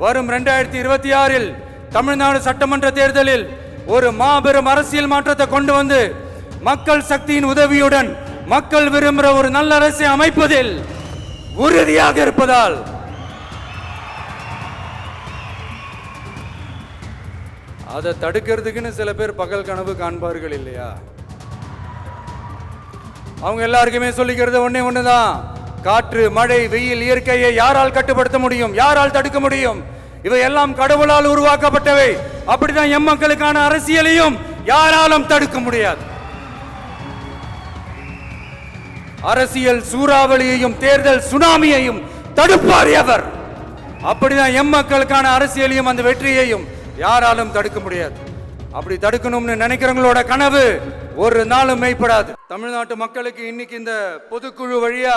வரும் இரண்டாயிரத்தி இருபத்தி ஆறில் தமிழ்நாடு சட்டமன்ற தேர்தலில் ஒரு மாபெரும் அரசியல் மாற்றத்தை கொண்டு வந்து மக்கள் சக்தியின் உதவியுடன் மக்கள் விரும்புகிற ஒரு நல்ல அரசை அமைப்பதில் உறுதியாக இருப்பதால் அதை தடுக்கிறதுக்குன்னு சில பேர் பகல் கனவு காண்பார்கள் இல்லையா? அவங்க எல்லாருக்குமே சொல்லிக்கிறது ஒன்று ஒன்று தான் காற்று மழை வெயில் இயற்கையை யாரால் கட்டுப்படுத்த முடியும்? யாரால் தடுக்க முடியும்? இவையெல்லாம் கடவுளால் உருவாக்கப்பட்டவை. அப்படிதான் எம் மக்களுக்கான அரசியலையும் யாராலும் தடுக்க முடியாது. அரசியல் சூறாவளியையும் தேர்தல் சுனாமியையும் தடுப்பார் எவர்? அப்படிதான் எம் மக்களுக்கான அரசியலையும் அந்த வெற்றியையும் யாராலும் தடுக்க முடியாது. அப்படி தடுக்கணும்னு நினைக்கிறவங்களோட கனவு ஒரு நாளும் மெய்ப்படாது. தமிழ்நாட்டு மக்களுக்கு இன்னைக்கு இந்த பொதுக்குழு வழியா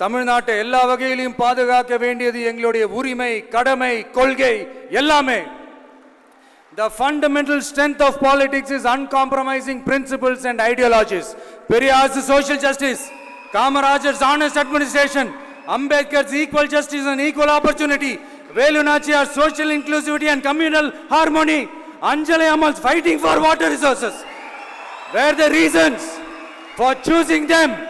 தமிழ்நாட்டை எல்லா வகையிலையும் பாதுகாக்க வேண்டியது எங்களுடைய உரிமை கடமை கொள்கை எல்லாமே The fundamental strength of politics is uncompromising principles and ideologies. Periyar's social justice, Kamaraj's honest administration, Ambedkar's equal justice and equal opportunity, Velu social inclusivity and communal harmony, Anjali Amal's fighting for water resources were the reasons for choosing them